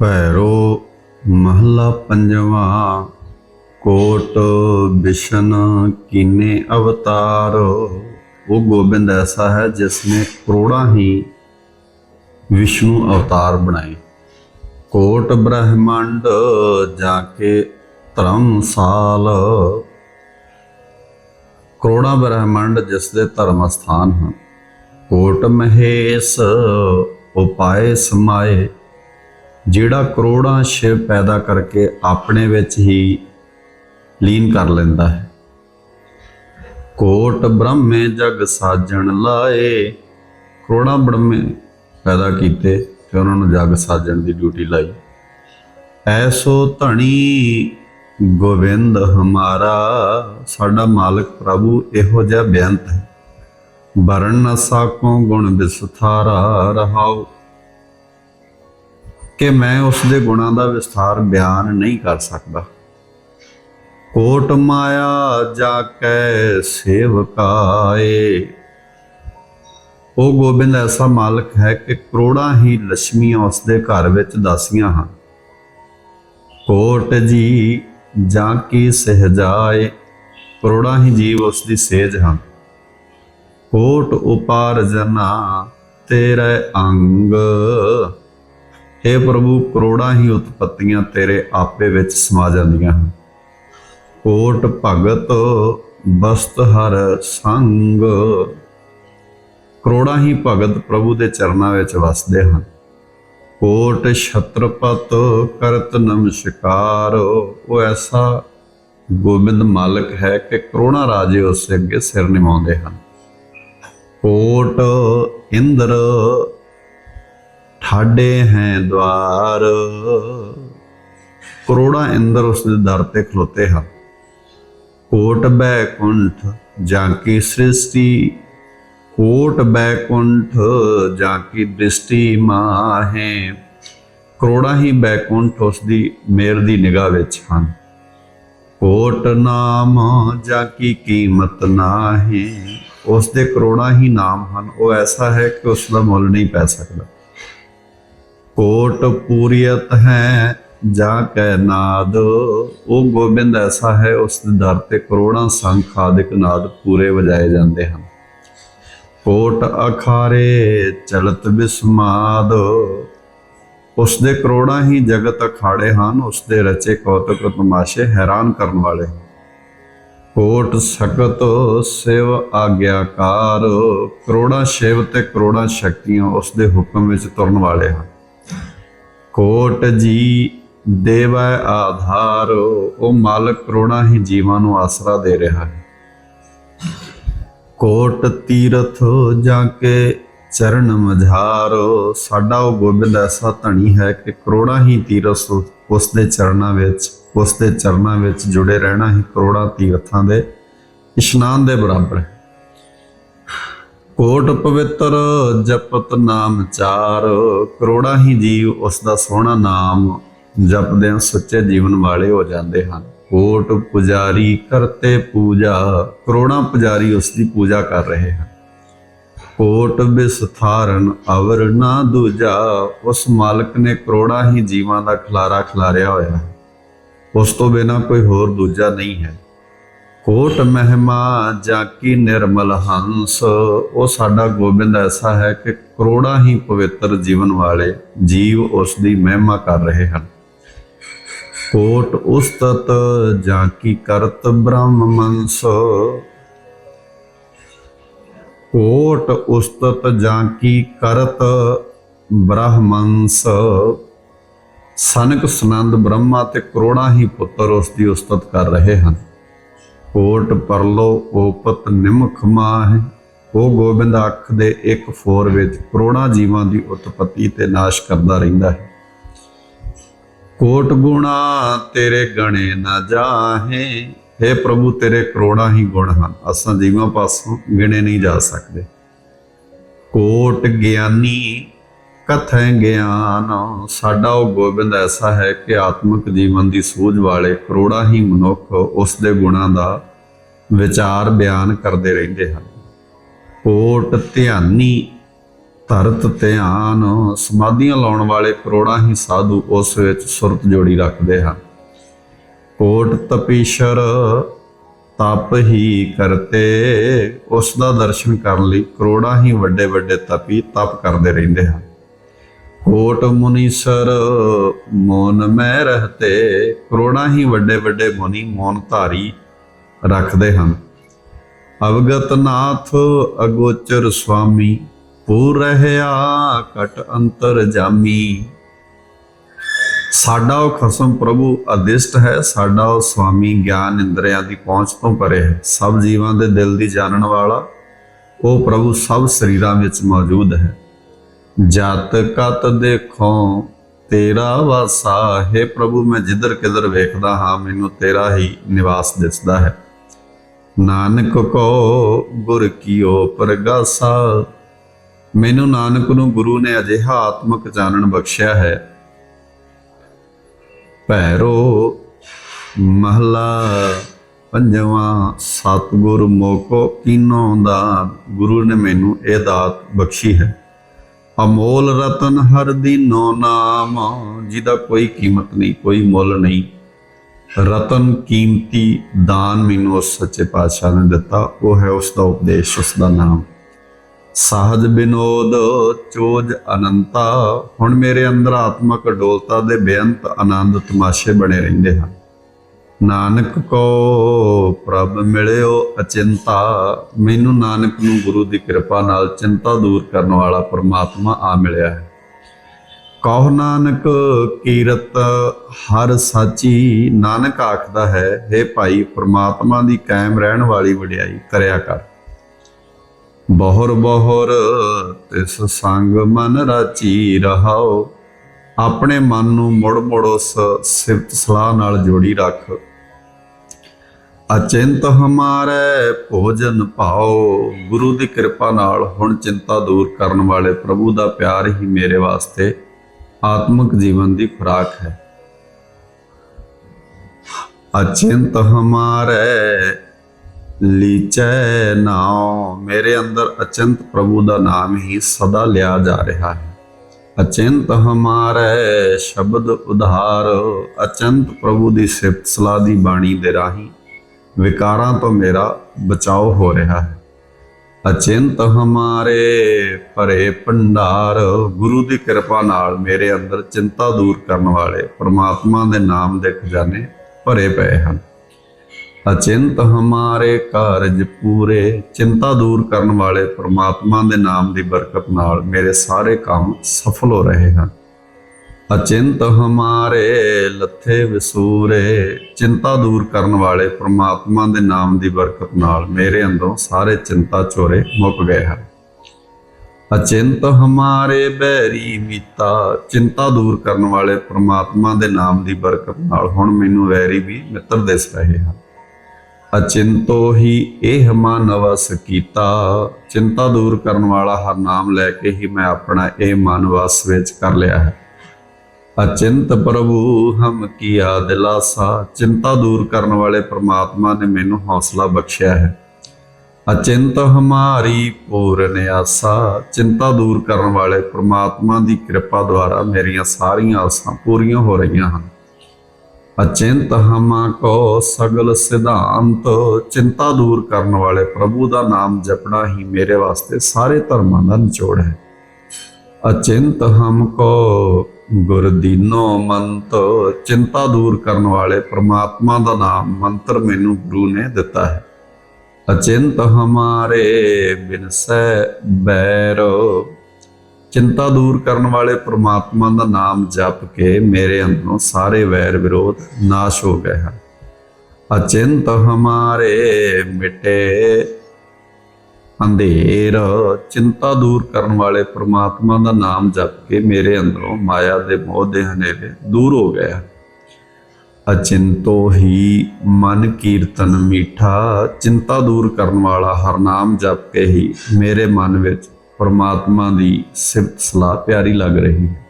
ਭੈਰੋ ਮਹਲਾ ਪੰਜਵਾਂ, ਕੋਟ ਬਿਸ਼ਨ ਕੀਨੇ ਅਵਤਾਰ। ਉਹ ਗੋਬਿੰਦ ਐਸਾ ਹੈ ਜਿਸ ਨੇ ਕਰੋੜਾਂ ਹੀ ਵਿਸ਼ਨੂੰ ਅਵਤਾਰ ਬਣਾਏ। ਕੋਟ ਬ੍ਰਹਮੰਡ ਜਾ ਕੇ ਧਰਮਸਾਲ ਕਰੋੜਾਂ ਬ੍ਰਹਮੰਡ ਜਿਸ ਦੇ ਧਰਮ ਸਥਾਨ ਹਨ। ਕੋਟ ਮਹੇਸ਼ ਉਪਾਏ ਸਮਾਏ। ਜਿਹੜਾ ਕਰੋੜਾਂ ਸ਼ਿਵ ਪੈਦਾ ਕਰਕੇ ਆਪਣੇ ਵਿੱਚ ਹੀ ਲੀਨ ਕਰ ਲੈਂਦਾ ਹੈ। ਕੋਟ ਬ੍ਰਹਮੇ ਜਗ ਸਾਜਣ ਲਾਏ। ਕਰੋੜਾਂ ਬ੍ਰਹਮੇ ਪੈਦਾ ਕੀਤੇ ਤੇ ਉਹਨਾਂ ਨੂੰ ਜਗ ਸਾਜਣ ਦੀ ਡਿਊਟੀ ਲਾਈ। ਐਸੋ ਧਣੀ ਗੋਬਿੰਦ ਹਮਾਰਾ, ਸਾਡਾ ਮਾਲਕ ਪ੍ਰਭੂ ਇਹੋ ਜਿਹਾ ਬੇਅੰਤ ਹੈ। ਵਰਣ ਨਾ ਸਾਕੋ ਗੁਣ ਵਿਸਥਾਰਾ ਰਹਾਓ ਕਿ ਮੈਂ ਉਸ ਦੇ ਗੁਣਾਂ ਦਾ ਵਿਸਥਾਰ ਬਿਆਨ ਨਹੀਂ ਕਰ ਸਕਦਾ। ਕੋਟ ਮਾਇਆ ਜਾ ਕੈ ਸੇਵਕਾਏ। ਉਹ ਗੋਬਿੰਦ ਐਸਾ ਮਾਲਕ ਹੈ ਕਿ ਕਰੋੜਾਂ ਹੀ ਲక్ష్ਮੀਆਂ ਉਸ ਦੇ ਘਰ ਵਿੱਚ ਦਾਸੀਆਂ ਹਨ। ਕੋਟ ਜੀ ਜਾਂ ਕੀ ਸਹਜਾਏ ਕਰੋੜਾਂ ਹੀ ਜੀਵ ਉਸ ਦੀ ਸੇਜ ਹਨ। ਕੋਟ ਉਪਾਰਜਨਾ ਤੇਰੇ ਅੰਗ। हे ਪ੍ਰਭੂ, ਕਰੋੜਾਂ ਹੀ ਉਤਪਤੀਆਂ ਤੇਰੇ ਆਪੇ ਵਿੱਚ ਸਮਾ ਜਾਂਦੀਆਂ ਹਨ। ਕੋਟ ਭਗਤ ਬਸਤ ਹਰ ਸੰਗ। ਕਰੋੜਾਂ ਹੀ ਭਗਤ ਪ੍ਰਭੂ ਦੇ ਚਰਨਾਂ ਵਿੱਚ ਵਸਦੇ ਹਨ। ਕੋਟ ਛਤਰਪਤ ਕਰਤ ਨਮਸਕਾਰ। ਉਹ ਐਸਾ ਗੋਬਿੰਦ ਮਾਲਕ ਹੈ ਕਿ ਕਰੋੜਾਂ ਰਾਜੇ ਉਸ ਅੱਗੇ ਸਿਰ ਨਿਵਾਉਂਦੇ ਹਨ। ਕੋਟ ਇੰਦਰ ਠਾਡੇ ਹੈ ਦਵਾਰ। ਕਰੋੜਾਂ ਇੰਦਰ ਉਸ ਦੇ ਦਰ ਤੇ ਖਲੋਤੇ ਹਨ। ਕੋਟ ਬੈਕੁੰਠ ਜਾਂ ਕੀ ਸ੍ਰਿਸ਼ਟੀ? ਕੋਟ ਬੈਕੁੰਠ ਜਾਂ ਕੀ ਦ੍ਰਿਸ਼ਟੀ ਮਾਹੇ? ਕਰੋੜਾਂ ਹੀ ਬੈਕੁੰਠ ਉਸ ਦੀ ਮੇਰ ਦੀ ਨਿਗਾਹ ਵਿੱਚ ਹਨ। ਕੋਟ ਨਾਮ ਜਾਂ ਕੀ ਕੀਮਤ ਨਾਹੀ? ਉਸ ਦੇ ਕਰੋੜਾਂ ਹੀ ਨਾਮ ਹਨ। ਉਹ ਐਸਾ ਹੈ ਕਿ ਉਸ ਦਾ ਮੁੱਲ ਨਹੀਂ ਪੈ ਸਕਦਾ। ਕੋਟ ਪੂਰੀਅਤ ਹੈ, ਜਾ ਕੈ ਨਾਦ। ਉਹ ਗੋਬਿੰਦ ਐਸਾ ਹੈ, ਉਸ ਦੇ ਦਰ ਤੇ ਕਰੋੜਾਂ ਸੰਖ ਆਦਿਕ ਨਾਦ ਪੂਰੇ ਵਜਾਏ ਜਾਂਦੇ ਹਨ। ਕੋਟ ਅਖਾਰੇ ਚਲਤ ਬਿਸਮਾਦ। ਉਸ ਦੇ ਕਰੋੜਾਂ ਹੀ ਜਗਤ ਅਖਾੜੇ ਹਨ, ਉਸ ਦੇ ਰਚੇ ਕੌਤਕ ਤਮਾਸ਼ੇ ਹੈਰਾਨ ਕਰਨ ਵਾਲੇ ਕੋਟ ਸਕਤ ਸਿਵ ਆਗਿਆਕਾਰ। ਕਰੋੜਾਂ ਸ਼ਿਵ ਤੇ ਕਰੋੜਾਂ ਸ਼ਕਤੀਆਂ ਉਸ ਦੇ ਹੁਕਮ ਵਿੱਚ ਤੁਰਨ ਵਾਲੇ ਹਨ। ਕੋਟ ਜੀ, ਦੇਵੈ ਆਧਾਰ, ਉਹ ਮਾਲਕ ਕਰੋੜਾਂ ਹੀ ਜੀਵਾਂ ਨੂੰ ਆਸਰਾ ਦੇ ਰਿਹਾ ਹੈ। ਕੋਟ ਤੀਰਥ ਜਾ ਕੇ ਚਰਨ ਮਝਾਰ, ਸਾਡਾ ਉਹ ਗੋਬਿੰਦ ਐਸਾ ਧਣੀ ਹੈ ਕਿ ਕਰੋੜਾਂ ਹੀ ਤੀਰਥ ਉਸ ਦੇ ਚਰਨਾਂ ਵਿੱਚ, ਉਸ ਦੇ ਚਰਨਾਂ ਵਿੱਚ ਜੁੜੇ ਰਹਿਣਾ ਹੀ ਕਰੋੜਾਂ ਤੀਰਥਾਂ ਦੇ ਇਸ਼ਨਾਨ ਦੇ ਬਰਾਬਰ ਹੈ। ਕੋਟ ਪਵਿੱਤਰ, ਜਪਤ ਨਾਮ ਚਾਰ। ਕਰੋੜਾਂ ਹੀ ਜੀਵ ਉਸ ਦਾ ਸੋਹਣਾ ਨਾਮ ਜਪਦਿਆਂ ਸੱਚੇ ਜੀਵਨ ਵਾਲੇ ਹੋ ਜਾਂਦੇ ਹਨ। ਕੋਟ ਪੁਜਾਰੀ ਕਰਤੇ ਪੂਜਾ। ਕਰੋੜਾਂ ਪੁਜਾਰੀ ਉਸ ਦੀ ਪੂਜਾ ਕਰ ਰਹੇ ਹਨ। ਕੋਟ ਵਿਸਥਾਰਨ ਅਵਰ ਨਾ ਦੂਜਾ। ਉਸ ਮਾਲਕ ਨੇ ਕਰੋੜਾਂ ਹੀ ਜੀਵਾਂ ਦਾ ਖਲਾਰਾ ਖਿਲਾਰਿਆ ਹੋਇਆ ਹੈ। ਉਸ ਤੋਂ ਬਿਨਾ ਕੋਈ ਹੋਰ ਦੂਜਾ ਨਹੀਂ ਹੈ। ਕੋਟ ਮਹਿਮਾ ਜਾਂ ਕੀ ਨਿਰਮਲ ਹੰਸ। ਉਹ ਸਾਡਾ ਗੋਬਿੰਦ ਐਸਾ ਹੈ ਕਿ ਕਰੋੜਾਂ ਹੀ ਪਵਿੱਤਰ ਜੀਵਨ ਵਾਲੇ ਜੀਵ ਉਸ ਦੀ ਮਹਿਮਾ ਕਰ ਰਹੇ ਹਨ। ਕੋਟ ਉਸਤਤ ਜਾਂ ਕੀ ਕਰਤ ਬ੍ਰਹਮ ਮੰਸ ਕੋਟ ਉਸਤਤ ਜਾਂ ਕੀ ਕਰਤ ਬ੍ਰਹਮੰਸ ਸਨਕ ਸਨੰਦ ਬ੍ਰਹਮਾ ਤੇ ਕਰੋੜਾਂ ਹੀ ਪੁੱਤਰ ਉਸ ਦੀ ਉਸਤਤ ਕਰ ਰਹੇ ਹਨ। ਕੋਟ ਪਰਲੋ ਓਪਤ ਨਿਮਖ ਮਾਹ। ਉਹ ਗੋਬਿੰਦ ਅੱਖ ਦੇ ਇੱਕ ਫੋਰ ਵਿੱਚ ਕਰੋੜਾਂ ਜੀਵਾਂ ਦੀ ਉਤਪਤੀ ਤੇ ਨਾਸ਼ ਕਰਦਾ ਰਹਿੰਦਾ ਹੈ। ਕੋਟ ਗੁਣਾ ਤੇਰੇ ਗਣੇ ਨਾ ਜਾਹੇ। हे ਪ੍ਰਭੂ, ਤੇਰੇ ਕਰੋੜਾਂ ਹੀ ਗੁਣ ਹਨ। ਅਸਾਂ ਜੀਵਾਂ ਪਾਸੋਂ ਗਿਣੇ ਨਹੀਂ ਜਾ ਸਕਦੇ। ਕੋਟ ਗਿਆਨੀ ਕਥੈ ਗਿਆਨ ਸਾਡਾ ਉਹ ਗੋਬਿੰਦ ਐਸਾ ਹੈ ਕਿ ਆਤਮਿਕ ਜੀਵਨ ਦੀ ਸੂਝ ਵਾਲੇ ਕਰੋੜਾਂ ਹੀ ਮਨੁੱਖ ਉਸ ਦੇ ਗੁਣਾਂ ਦਾ ਵਿਚਾਰ ਬਿਆਨ ਕਰਦੇ ਰਹਿੰਦੇ ਹਨ। ਕੋਟ ਧਿਆਨੀ, ਧਰਤ ਧਿਆਨ, ਸਮਾਧੀਆਂ ਲਾਉਣ ਵਾਲੇ ਕਰੋੜਾਂ ਹੀ ਸਾਧੂ ਉਸ ਵਿੱਚ ਸੁਰਤ ਜੋੜੀ ਰੱਖਦੇ ਹਨ। ਕੋਟ ਤਪੀਸ਼ਰ, ਤਪ ਹੀ ਕਰਤੇ, ਉਸ ਦਾ ਦਰਸ਼ਨ ਕਰਨ ਲਈ ਕਰੋੜਾਂ ਹੀ ਵੱਡੇ ਵੱਡੇ ਤਪੀ ਤਪ ਕਰਦੇ ਰਹਿੰਦੇ ਹਨ। ਕੋਟ ਮੁਨੀਸਰ, ਮੋਨ ਮੈਂ ਰਹਤੇ। ਕਰੋੜਾਂ ਹੀ ਵੱਡੇ ਵੱਡੇ ਮੁਨੀ ਮੌਨ ਧਾਰੀ ਰੱਖਦੇ ਹਨ। ਅਵਗਤ ਨਾਥ ਅਗੋਚਰ ਸੁਆਮੀ, ਪੂਰ ਰਹਿਆ ਕਟ ਅੰਤਰ ਜਾਮੀ। ਸਾਡਾ ਉਹ ਖਸਮ ਪ੍ਰਭੂ ਅਦਿਸ਼ਟ ਹੈ, ਸਾਡਾ ਉਹ ਸੁਆਮੀ ਗਿਆਨ ਇੰਦਰੀਆਂ ਦੀ ਪਹੁੰਚ ਤੋਂ ਪਰੇ ਹੈ। ਸਭ ਜੀਵਾਂ ਦੇ ਦਿਲ ਦੀ ਜਾਣਨ ਵਾਲਾ ਉਹ ਪ੍ਰਭੂ ਸਭ ਸਰੀਰਾਂ ਵਿੱਚ ਮੌਜੂਦ ਹੈ। ਜਤ ਕਤ ਦੇਖੋ, ਤੇਰਾ ਵਾਸਾ। ਹੈ ਪ੍ਰਭੂ, ਮੈਂ ਜਿੱਧਰ ਕਿਧਰ ਵੇਖਦਾ ਹਾਂ, ਮੈਨੂੰ ਤੇਰਾ ਹੀ ਨਿਵਾਸ ਦਿਸਦਾ ਹੈ। ਨਾਨਕ ਕੋ ਗੁਰ ਕੀਓ ਪ੍ਰਗਾਸਾ। ਮੈਨੂੰ ਨਾਨਕ ਨੂੰ ਗੁਰੂ ਨੇ ਅਜਿਹਾ ਆਤਮਿਕ ਜਾਣਨ ਬਖਸ਼ਿਆ ਹੈ। ਭੈਰੋ ਮਹਲਾ, ਪੰਜਵਾਂ, ਸਤਿਗੁਰ ਮੋਕੋ ਕੀਨੋ ਦਾ। ਗੁਰੂ ਨੇ ਮੈਨੂੰ ਇਹ ਦਾਤ ਬਖਸ਼ੀ ਹੈ। ਅਮੋਲ ਰਤਨ ਹਰ ਦੀਨੋ ਨਾਮ। ਜਿਹਦਾ ਕੋਈ ਕੀਮਤ ਨਹੀਂ, ਕੋਈ ਮੁੱਲ ਨਹੀਂ। ਰਤਨ ਕੀਮਤੀ ਦਾਨ ਮੈਨੂੰ ਉਸ ਸੱਚੇ ਪਾਤਸ਼ਾਹ ਨੇ ਦਿੱਤਾ। ਉਹ ਹੈ ਉਸ ਦਾ ਉਪਦੇਸ਼, ਉਸ ਦਾ ਨਾਮ। ਸਾਹਜ ਬਿਨੋਦ, ਚੋਜ ਅਨੰਤਾ। ਹੁਣ ਮੇਰੇ ਅੰਦਰ ਆਤਮਕ ਡੋਲਤਾ ਦੇ ਬੇਅੰਤ ਆਨੰਦ ਤਮਾਸ਼ੇ ਬਣੇ ਰਹਿੰਦੇ ਹਨ। ਨਾਨਕ ਕੋ ਪ੍ਰਭ ਮਿਲਿਓ ਅਚਿੰਤਾ, ਮੈਨੂੰ ਨਾਨਕ ਨੂੰ ਗੁਰੂ ਦੀ ਕਿਰਪਾ ਨਾਲ ਚਿੰਤਾ ਦੂਰ ਕਰਨ ਵਾਲਾ ਪਰਮਾਤਮਾ ਆ ਮਿਲਿਆ ਹੈ। ਕਹੋ ਨਾਨਕ, ਕੀਰਤ ਹਰ ਸਾਚੀ, ਨਾਨਕ ਆਖਦਾ ਹੈ हे ਭਾਈ, ਪਰਮਾਤਮਾ ਦੀ ਕਾਇਮ ਰਹਿਣ ਵਾਲੀ ਵਡਿਆਈ ਕਰਿਆ ਕਰ। ਬਹੁਰ ਬਹੁਰ ਤਿਸ ਸੰਗ ਮਨ ਰਾਚੀ ਰਹਾਓ, ਆਪਣੇ ਮਨ ਨੂੰ ਮੁੜ ਮੁੜ ਉਸ ਸਿਫਤ ਸਲਾਹ ਨਾਲ ਜੋੜੀ ਰੱਖ। ਅਚਿੰਤ ਹਮਾਰੇ, ਭੋਜਨ ਭਾਓ ਗੁਰੂ ਦੀ ਕਿਰਪਾ ਨਾਲ ਹੁਣ ਚਿੰਤਾ ਦੂਰ ਕਰਨ ਵਾਲੇ ਪ੍ਰਭੂ ਦਾ ਪਿਆਰ ਹੀ ਮੇਰੇ ਵਾਸਤੇ ਆਤਮਿਕ ਜੀਵਨ ਦੀ ਖੁਰਾਕ ਹੈ। ਅਚਿੰਤ ਹਮਾਰੇ, ਲੀਚੈ ਨਾਉ। ਮੇਰੇ ਅੰਦਰ ਅਚਿੰਤ ਪ੍ਰਭੂ ਦਾ ਨਾਮ ਹੀ ਸਦਾ ਲਿਆ ਜਾ ਰਿਹਾ ਹੈ। ਅਚਿੰਤ ਹਮਾਰੇ, ਸ਼ਬਦ ਉਧਾਰ। ਅਚੰਤ ਪ੍ਰਭੂ ਦੀ ਸਿਫਤ ਸਲਾਹ ਦੀ ਬਾਣੀ ਦੇ ਰਾਹੀਂ ਵਿਕਾਰਾਂ ਤੋਂ ਮੇਰਾ ਬਚਾਓ ਹੋ ਰਿਹਾ ਹੈ। ਅਚਿੰਤ ਹਮਾਰੇ ਭਰੇ ਭੰਡਾਰ, ਗੁਰੂ ਦੀ ਕਿਰਪਾ ਨਾਲ ਮੇਰੇ ਅੰਦਰ ਚਿੰਤਾ ਦੂਰ ਕਰਨ ਵਾਲੇ ਪ੍ਰਮਾਤਮਾ ਦੇ ਨਾਮ ਦੇ ਖਜ਼ਾਨੇ ਭਰੇ ਪਏ ਹਨ। ਅਚਿੰਤ ਹਮਾਰੇ ਕਾਰਜ ਪੂਰੇ, ਚਿੰਤਾ ਦੂਰ ਕਰਨ ਵਾਲੇ ਪ੍ਰਮਾਤਮਾ ਦੇ ਨਾਮ ਦੀ ਬਰਕਤ ਨਾਲ ਮੇਰੇ ਸਾਰੇ ਕੰਮ ਸਫਲ ਹੋ ਰਹੇ ਹਨ। ਅਚਿੰਤ ਹਮਾਰੇ, ਲੱਥੇ ਵਿਸੂਰੇ। ਚਿੰਤਾ ਦੂਰ ਕਰਨ ਵਾਲੇ ਪ੍ਰਮਾਤਮਾ ਦੇ ਨਾਮ ਦੀ ਬਰਕਤ ਨਾਲ ਮੇਰੇ ਅੰਦਰੋਂ ਸਾਰੇ ਚਿੰਤਾ ਚੋਰੇ ਮੁੱਕ ਗਏ ਹਨ। ਅਚਿੰਤ ਹਮਾਰੇ ਬੈਰੀ ਮੀਤਾ, ਚਿੰਤਾ ਦੂਰ ਕਰਨ ਵਾਲੇ ਪ੍ਰਮਾਤਮਾ ਦੇ ਨਾਮ ਦੀ ਬਰਕਤ ਨਾਲ ਹੁਣ ਮੈਨੂੰ ਵੈਰੀ ਵੀ ਮਿੱਤਰ ਦਿਸ ਰਹੇ ਹਨ। ਅਚਿੰਤੋ ਹੀ ਇਹ ਮਨ ਵਸ ਕੀਤਾ ਚਿੰਤਾ ਦੂਰ ਕਰਨ ਵਾਲਾ ਹਰ ਨਾਮ ਲੈ ਕੇ ਹੀ ਮੈਂ ਆਪਣਾ ਇਹ ਮਨ ਵਸ ਵਿੱਚ ਕਰ ਲਿਆ ਹੈ। ਅਚਿੰਤ ਪ੍ਰਭੂ, ਹਮ ਕੀਆ ਦਿਲਾਸਾ। ਚਿੰਤਾ ਦੂਰ ਕਰਨ ਵਾਲੇ ਪ੍ਰਮਾਤਮਾ ਨੇ ਮੈਨੂੰ ਹੌਸਲਾ ਬਖਸ਼ਿਆ ਹੈ। ਅਚਿੰਤ ਹਮਾਰੀ ਪੂਰਨ ਆਸਾ ਚਿੰਤਾ ਦੂਰ ਕਰਨ ਵਾਲੇ ਪ੍ਰਮਾਤਮਾ ਦੀ ਕਿਰਪਾ ਦੁਆਰਾ ਮੇਰੀਆਂ ਸਾਰੀਆਂ ਆਸਾਂ ਪੂਰੀਆਂ ਹੋ ਰਹੀਆਂ ਹਨ। ਅਚਿੰਤ ਹਮਾ ਕੋ ਸਗਲ ਸਿਧਾਂਤ। ਚਿੰਤਾ ਦੂਰ ਕਰਨ ਵਾਲੇ ਪ੍ਰਭੂ ਦਾ ਨਾਮ ਜਪਣਾ ਹੀ ਮੇਰੇ ਵਾਸਤੇ ਸਾਰੇ ਧਰਮਾਂ ਦਾ ਨਿਚੋੜ ਹੈ। ਅਚਿੰਤ ਹਮ ਕੋ ਗੁਰ ਦੀਨੋ ਮੰਤ, ਚਿੰਤਾ ਦੂਰ ਕਰਨ ਵਾਲੇ ਪ੍ਰਮਾਤਮਾ ਦਾ ਨਾਮ ਮੰਤਰ ਮੈਨੂੰ ਗੁਰੂ ਨੇ ਦਿੱਤਾ ਹੈ। ਅਚਿੰਤ ਹਮਾਰੇ ਬਿਨਸੈ ਬੈਰੋ। ਚਿੰਤਾ ਦੂਰ ਕਰਨ ਵਾਲੇ ਪ੍ਰਮਾਤਮਾ ਦਾ ਨਾਮ ਜਪ ਕੇ ਮੇਰੇ ਅੰਦਰੋਂ ਸਾਰੇ ਵੈਰ ਵਿਰੋਧ ਨਾਸ਼ ਹੋ ਗਏ ਹਨ। ਅਚਿੰਤ ਹਮਾਰੇ ਮਿਟੇ ਅੰਧੇਰ, ਚਿੰਤਾ ਦੂਰ ਕਰਨ ਵਾਲੇ ਪ੍ਰਮਾਤਮਾ ਦਾ ਨਾਮ ਜਪ ਕੇ ਮੇਰੇ ਅੰਦਰੋਂ ਮਾਇਆ ਦੇ ਮੋਹ ਦੇ ਹਨੇਰੇ ਦੂਰ ਹੋ ਗਏ ਹਨ। ਅਚਿੰਤੋ ਹੀ ਮਨ ਕੀਰਤਨ ਮੀਠਾ, ਚਿੰਤਾ ਦੂਰ ਕਰਨ ਵਾਲਾ ਹਰ ਨਾਮ ਜਪ ਕੇ ਹੀ ਮੇਰੇ ਮਨ ਵਿੱਚ ਪਰਮਾਤਮਾ ਦੀ ਸਿਫਤ ਸਲਾਹ ਪਿਆਰੀ ਲੱਗ ਰਹੀ ਹੈ।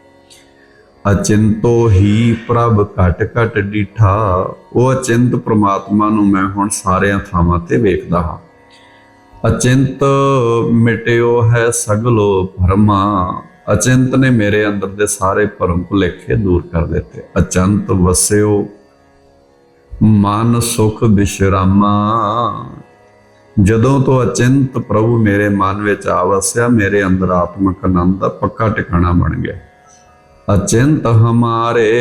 ਅਚਿੰਤੋ ਹੀ ਪ੍ਰਭ ਘਟ ਘਟ ਡੀਠਾ, ਉਹ ਅਚਿੰਤ ਪ੍ਰਮਾਤਮਾ ਨੂੰ ਮੈਂ ਹੁਣ ਸਾਰਿਆਂ ਥਾਵਾਂ ਤੇ ਵੇਖਦਾ ਹਾਂ। ਅਚਿੰਤ ਮਿਟਿਓ ਹੈ ਸਗਲੋ ਭਰਮਾ ਅਚਿੰਤ ਨੇ ਮੇਰੇ ਅੰਦਰ ਦੇ ਸਾਰੇ ਭਰਮ ਭੁਲੇਖੇ ਦੂਰ ਕਰ ਦਿੱਤੇ। ਅਚੰਤ ਵਸਿਓ, ਮਨ ਸੁਖ ਵਿਸ਼ਰਾਮਾ ਜਦੋਂ ਤੋਂ ਅਚਿੰਤ ਪ੍ਰਭੂ ਮੇਰੇ ਮਨ ਵਿੱਚ ਆ ਵਸਿਆ, ਮੇਰੇ ਅੰਦਰ ਆਤਮਿਕ ਆਨੰਦ ਦਾ ਪੱਕਾ ਟਿਕਾਣਾ ਬਣ ਗਿਆ। ਅਚਿੰਤ ਹਮਾਰੇ,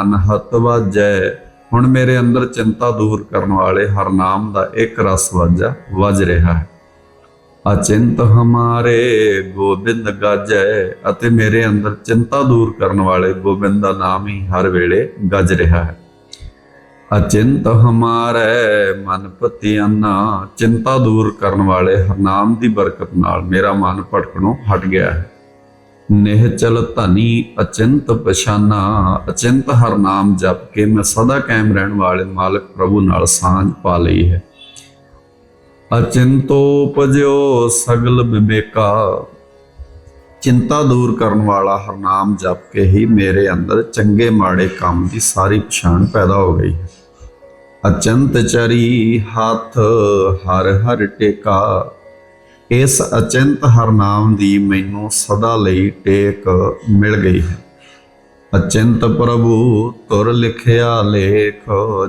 ਅਨਹਤ ਵਜੈ। ਹੁਣ ਮੇਰੇ ਅੰਦਰ ਚਿੰਤਾ ਦੂਰ ਕਰਨ ਵਾਲੇ ਹਰਨਾਮ ਦਾ ਇੱਕ ਰਸ ਵਾਜਾ, ਵੱਜ ਰਿਹਾ ਹੈ। ਅਚਿੰਤ ਹਮਾਰੇ ਗੋਬਿੰਦ ਗਾਜੈ ਅਤੇ ਮੇਰੇ ਅੰਦਰ ਚਿੰਤਾ ਦੂਰ ਕਰਨ ਵਾਲੇ ਗੋਬਿੰਦ ਦਾ ਨਾਮ ਹੀ ਹਰ ਵੇਲੇ ਗੱਜ ਰਿਹਾ ਹੈ। ਅਚਿੰਤ ਹਮਾਰੇ ਮਨ ਪਤਿਆਨਾ ਚਿੰਤਾ ਦੂਰ ਕਰਨ ਵਾਲੇ ਹਰਨਾਮ ਦੀ ਬਰਕਤ ਨਾਲ ਮੇਰਾ ਮਨ ਭਟਕਣੋਂ ਹਟ ਗਿਆ ਹੈ। ਨਿਹਚਲ ਧਨੀ ਅਚਿੰਤ ਪਛਾਨਾ, ਅਚਿੰਤ ਹਰ ਨਾਮ ਜਪ ਕੇ ਮੈਂ ਸਦਾ ਕਾਇਮ ਰਹਿਣ ਵਾਲੇ ਮਾਲਕ ਪ੍ਰਭੂ ਨਾਲ ਸਾਂਝ ਪਾ ਲਈ ਹੈ। ਅਚਿੰਤੋ ਪਜਿਓ ਸਗਲ ਵਿਵੇਕਾ ਚਿੰਤਾ ਦੂਰ ਕਰਨ ਵਾਲਾ ਹਰ ਨਾਮ ਜਪ ਕੇ ਹੀ ਮੇਰੇ ਅੰਦਰ ਚੰਗੇ ਮਾੜੇ ਕੰਮ ਦੀ ਸਾਰੀ ਪਛਾਣ ਪੈਦਾ ਹੋ ਗਈ ਹੈ। ਅਚੰਤ ਚਰੀ, ਹੱਥ ਹਰ ਹਰ ਟੇਕਾ ਇਸ ਅਚਿੰਤ ਹਰਨਾਮ ਦੀ ਮੈਨੂੰ ਸਦਾ ਲਈ ਟੇਕ ਮਿਲ ਗਈ ਹੈ। ਅਚਿੰਤ ਪ੍ਰਭੂ, ਤੁਰ ਲਿਖਿਆ ਲੇਖ,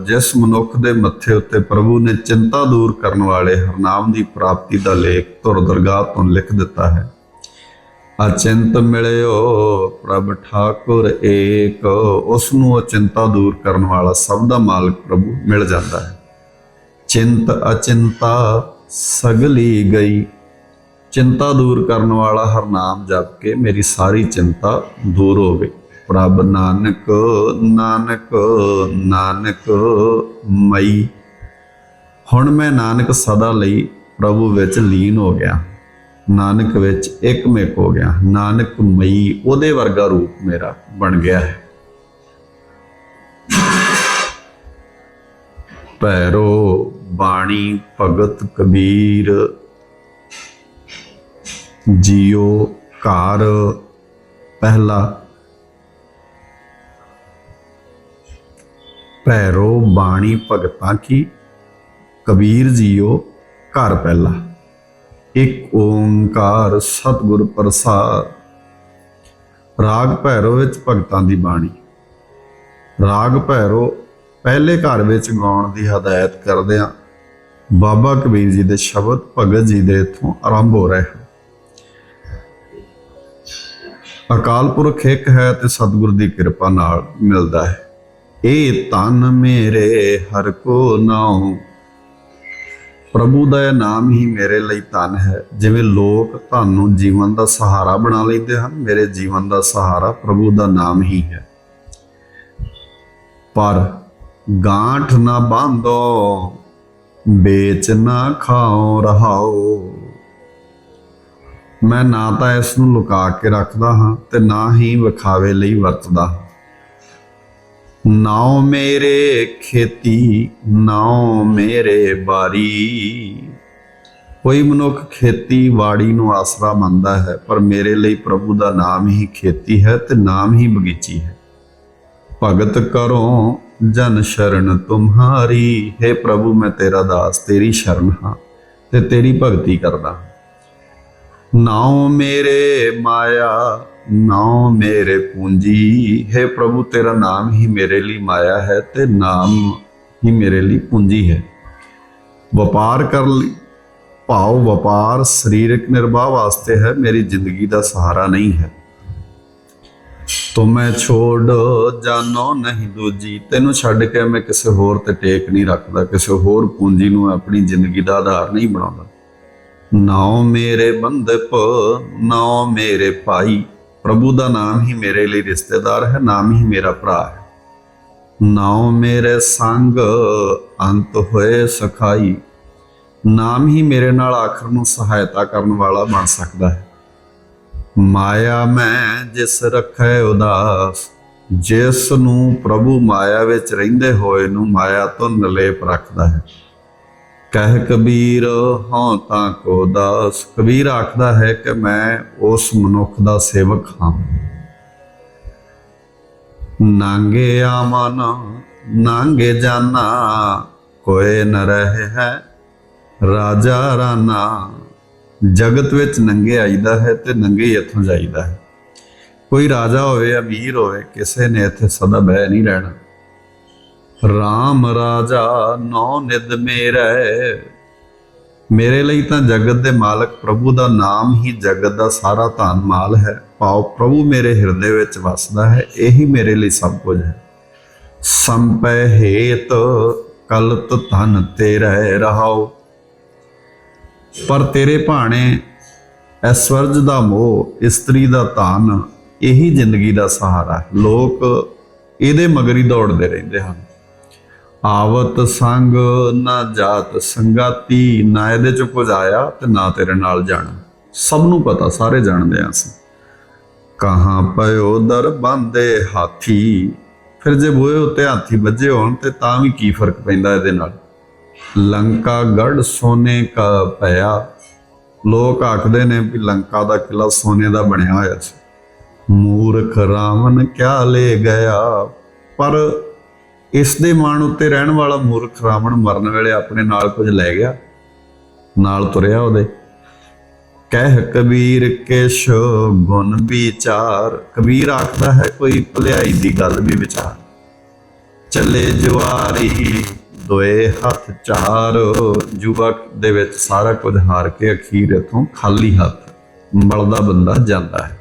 ਜਿਸ ਮਨੁੱਖ ਦੇ ਮੱਥੇ ਉੱਤੇ ਪ੍ਰਭੂ ਨੇ ਚਿੰਤਾ ਦੂਰ ਕਰਨ ਵਾਲੇ ਹਰਨਾਮ ਦੀ ਪ੍ਰਾਪਤੀ ਦਾ ਲੇਖ ਤੁਰ ਦਰਗਾਹ ਤੋਂ ਲਿਖ ਦਿੱਤਾ ਹੈ। ਅਚਿੰਤ ਮਿਲਿਓ ਪ੍ਰਭ ਠਾਕੁਰ ਏਕ ਉਸ ਨੂੰ ਅਚਿੰਤਾ ਦੂਰ ਕਰਨ ਵਾਲਾ ਸਭ ਦਾ ਮਾਲਕ ਪ੍ਰਭੂ ਮਿਲ ਜਾਂਦਾ ਹੈ। ਚਿੰਤ ਅਚਿੰਤਾ ਸਗਲੀ ਗਈ ਚਿੰਤਾ ਦੂਰ ਕਰਨ ਵਾਲਾ ਹਰਨਾਮ ਜਪ ਕੇ ਮੇਰੀ ਸਾਰੀ ਚਿੰਤਾ ਦੂਰ ਹੋ ਗਈ। ਪ੍ਰਭ ਨਾਨਕ ਨਾਨਕ ਨਾਨਕ ਮਈ। ਹੁਣ ਮੈਂ ਨਾਨਕ ਸਦਾ ਲਈ ਪ੍ਰਭੂ ਵਿੱਚ ਲੀਨ ਹੋ ਗਿਆ। ਨਾਨਕ ਵਿੱਚ ਇੱਕਮਿਕ ਹੋ ਗਿਆ। ਨਾਨਕ ਮਈ ਉਹਦੇ ਵਰਗਾ ਰੂਪ ਮੇਰਾ ਬਣ ਗਿਆ ਹੈ। ਪੈਰੋ ਬਾਣੀ ਭਗਤ ਕਬੀਰ ਜੀਓ ਘਰ, ਪਹਿਲਾ। ਪੈਰੋ ਬਾਣੀ ਭਗਤਾਂ ਕੀ? ਕਬੀਰ ਜੀਓ ਘਰ ਪਹਿਲਾ। ਇੱਕ ਓੰਕਾਰ ਸਤਿਗੁਰ ਪ੍ਰਸਾਦ। ਰਾਗ ਭੈਰੋ ਵਿੱਚ ਭਗਤਾਂ ਦੀ ਬਾਣੀ। ਰਾਗ ਭੈਰੋ ਪਹਿਲੇ ਘਰ ਵਿੱਚ ਗਾਉਣ ਦੀ ਹਦਾਇਤ ਕਰਦਿਆਂ ਬਾਬਾ ਕਬੀਰ ਜੀ ਦੇ ਸ਼ਬਦ ਭਗਤ ਜੀ ਦੇ ਇਥੋਂ ਆਰੰਭ ਹੋ ਰਹੇ ਹਨ। ਅਕਾਲ ਪੁਰਖ ਇੱਕ ਹੈ ਤੇ ਸਤਿਗੁਰ ਦੀ ਕਿਰਪਾ ਨਾਲ ਮਿਲਦਾ ਹੈ। ਇਹ ਤਨ ਮੇਰੇ, ਹਰ ਕੋ ਨਾਉ। ਪ੍ਰਭੂ ਦਾ ਇਹ ਨਾਮ ਹੀ ਮੇਰੇ ਲਈ ਧਨ ਹੈ। ਜਿਵੇਂ ਲੋਕ ਧਨ ਨੂੰ ਜੀਵਨ ਦਾ ਸਹਾਰਾ ਬਣਾ ਲੈਂਦੇ ਹਨ, ਮੇਰੇ ਜੀਵਨ ਦਾ ਸਹਾਰਾ ਪ੍ਰਭੂ ਦਾ ਨਾਮ ਹੀ ਹੈ। ਪਰ ਗਾਂਠ ਨਾ ਬਾਂਧੋ, ਵੇਚ ਨਾ ਖਾਓ ਰਹਾਓ। ਮੈਂ ਨਾ ਤਾਂ ਇਸ ਨੂੰ ਲੁਕਾ ਕੇ ਰੱਖਦਾ ਹਾਂ ਤੇ ਨਾ ਹੀ ਵਿਖਾਵੇ ਲਈ ਵਰਤਦਾ ਹਾਂ। ਨਾਉ ਮੇਰੇ ਖੇਤੀ, ਨਾਉ ਮੇਰੇ ਬਾਰੀ। ਕੋਈ ਮਨੁੱਖ ਖੇਤੀ ਬਾੜੀ ਨੂੰ ਆਸਰਾ ਮੰਨਦਾ ਹੈ, ਪਰ ਮੇਰੇ ਲਈ ਪ੍ਰਭੂ ਦਾ ਨਾਮ ਹੀ ਖੇਤੀ ਹੈ ਤੇ ਨਾਮ ਹੀ ਬਗੀਚੀ ਹੈ। ਭਗਤ ਕਰੋ ਜਨ ਸ਼ਰਨ ਤੁਮਹਾਰੀ। ਹੈ ਪ੍ਰਭੂ, ਮੈਂ ਤੇਰਾ ਦਾਸ, ਤੇਰੀ ਸ਼ਰਨ ਹਾਂ ਤੇ ਤੇਰੀ ਭਗਤੀ ਕਰਦਾ ਹਾਂ। ਨਾਉ ਮੇਰੇ ਮਾਇਆ, ਨਾਉ ਮੇਰੇ ਪੂੰਜੀ। ਹੈ ਪ੍ਰਭੂ, ਤੇਰਾ ਨਾਮ ਹੀ ਮੇਰੇ ਲਈ ਮਾਇਆ ਹੈ ਤੇ ਨਾਮ ਹੀ ਮੇਰੇ ਲਈ ਪੂੰਜੀ ਹੈ। ਵਪਾਰ ਕਰ ਲਈ। ਭਾਵ ਵਪਾਰ, ਸਰੀਰਕ ਨਿਰਵਾਹ ਵਾਸਤੇ ਹੈ। ਮੇਰੀ ਜ਼ਿੰਦਗੀ ਦਾ ਸਹਾਰਾ ਨਹੀਂ ਹੈ। ਤੋ ਮੈਂ ਛੋੜ, ਜਾਨੋ ਨਹੀਂ ਦੂਜੀ। ਤੈਨੂੰ ਛੱਡ ਕੇ ਮੈਂ ਕਿਸੇ ਹੋਰ ਤੇ ਟੇਕ ਨਹੀਂ ਰੱਖਦਾ। ਕਿਸੇ ਹੋਰ ਪੂੰਜੀ ਨੂੰ ਆਪਣੀ ਜ਼ਿੰਦਗੀ ਦਾ ਆਧਾਰ ਨਹੀਂ ਬਣਾਉਂਦਾ। ਨਾਉ ਮੇਰੇ ਬੰਦਪ ਨਾਉ ਮੇਰੇ ਭਾਈ। ਪ੍ਰਭੂ ਦਾ ਨਾਮ ਹੀ ਮੇਰੇ ਲਈ ਰਿਸ਼ਤੇਦਾਰ ਹੈ, ਨਾਮ ਹੀ ਮੇਰਾ ਭਰਾ ਹੈ। ਨਾਉ ਮੇਰੇ ਸੰਗ ਅੰਤ ਹੋਏ ਸਖਾਈ। ਨਾਮ ਹੀ ਮੇਰੇ ਨਾਲ ਆਖਰ ਨੂੰ ਸਹਾਇਤਾ ਕਰਨ ਵਾਲਾ ਬਣ ਸਕਦਾ ਹੈ। ਮਾਇਆ ਮੈਂ ਜਿਸ ਰੱਖੈ ਉਦਾਸ ਜਿਸ ਨੂੰ ਪ੍ਰਭੂ ਮਾਇਆ ਵਿੱਚ ਰਹਿੰਦੇ ਹੋਏ ਨੂੰ ਮਾਇਆ ਤੋਂ ਨਲੇਪ ਰੱਖਦਾ ਹੈ। ਕਹਿ ਕਬੀਰ, ਹਾਂ ਤਾਂ ਕੋ ਦਾਸ। ਕਬੀਰ ਆਖਦਾ ਹੈ ਕਿ ਮੈਂ ਉਸ ਮਨੁੱਖ ਦਾ ਸੇਵਕ ਹਾਂ। ਨਾਂਗੇ ਆਮਨ, ਨਾਂਗੇ ਜਾਨਾ, ਕੋਏ ਨ ਰਹੇ ਹੈ। ਰਾਜਾ ਰਾਣਾ ਜਗਤ ਵਿੱਚ ਨੰਗੇ ਆਈਦਾ ਹੈ ਤੇ ਨੰਗੇ ਹੀ ਇੱਥੋਂ ਜਾਈਦਾ ਹੈ। ਕੋਈ ਰਾਜਾ ਹੋਵੇ, ਅਮੀਰ ਹੋਵੇ, ਕਿਸੇ ਨੇ ਇੱਥੇ ਸਦਾ ਬਹਿ ਨਹੀਂ ਰਹਿਣਾ। RAM ਰਾਜਾ ਨੌ ਨਿਦ ਮੇਰੇ। ਮੇਰੇ ਲਈ ਤਾਂ ਜਗਤ ਦੇ ਮਾਲਕ ਪ੍ਰਭੂ ਦਾ ਨਾਮ ਹੀ ਜਗਤ ਦਾ ਸਾਰਾ ਧਨ ਮਾਲ ਹੈ। ਪਾਉ ਪ੍ਰਭੂ ਮੇਰੇ ਹਿਰਦੇ ਵਿੱਚ ਵਸਦਾ ਹੈ, ਇਹੀ ਮੇਰੇ ਲਈ ਸਭ ਕੁਝ ਹੈ। ਸੰਪੈ ਹੇਤ ਕਲਤ ਧਨ ਤੇਰੇ ਰਹਾਉ ਪਰ ਤੇਰੇ ਭਾਣੇ ਐਸਵਰਜ ਦਾ ਮੋਹ, ਇਸਤਰੀ ਦਾ ਧਨ, ਇਹੀ ਜ਼ਿੰਦਗੀ ਦਾ ਸਹਾਰਾ ਹੈ। ਲੋਕ ਇਹਦੇ ਮਗਰ ਹੀ ਦੌੜਦੇ ਰਹਿੰਦੇ ਹਨ। ਆਵਤ ਸੰਗ ਨਾ ਜਾਤ ਸੰਗਾਤੀ, ਨਾ ਇਹਦੇ ਚ ਕੁਝ ਆਇਆ ਤੇ ਨਾ ਤੇਰੇ ਨਾਲ ਜਾਣਾ। ਸਭ ਨੂੰ ਪਤਾ, ਸਾਰੇ ਜਾਣਦੇ ਆ ਅਸੀਂ। ਕਹਾਂ ਪਇਓ ਦਰ ਬੰਦੇ ਹਾਥੀ, ਫਿਰ ਜੇ ਬੋਏ ਉੱਤੇ ਹਾਥੀ ਵੱਜੇ ਹੋਣ ਤੇ ਤਾਂ ਵੀ ਕੀ ਫ਼ਰਕ ਪੈਂਦਾ ਇਹਦੇ ਨਾਲ? ਲੰਕਾ ਗੜ ਸੋਨੇ ਕਾ ਪਿਆ। ਲੋਕ ਆਖਦੇ ਨੇ ਵੀ ਲੰਕਾ ਦਾ ਕਿਲਾ ਸੋਨੇ ਦਾ ਬਣਿਆ ਹੋਇਆ ਸੀ। ਮੂਰਖ ਰਾਵਣ ਕਿਆ ਲੈ ਗਿਆ? ਪਰ ਇਸ ਦੇ ਮਨ ਉੱਤੇ ਰਹਿਣ ਵਾਲਾ ਮੂਰਖ ਰਾਵਣ ਮਰਨ ਵੇਲੇ ਆਪਣੇ ਨਾਲ ਕੁਝ ਲੈ ਗਿਆ, ਨਾਲ ਤੁਰਿਆ ਉਹਦੇ। ਕਹਿ ਕਬੀਰ ਕੇਸ਼ ਗੁਣ ਵਿਚਾਰ, ਕਬੀਰ ਆਖਦਾ ਹੈ ਕੋਈ ਭਲਾਈ ਦੀ ਗੱਲ ਵੀ ਵਿਚਾਰ। ਚੱਲੇ ਜਵਾਰੀ ਦੋਏ ਹੱਥ ਚਾਰ ਜੁਵਕ ਦੇ ਵਿੱਚ ਸਾਰਾ ਕੁਝ ਹਾਰ ਕੇ ਅਖੀਰ ਇਥੋਂ ਖਾਲੀ ਹੱਥ ਮਲਦਾ ਬੰਦਾ ਜਾਂਦਾ ਹੈ।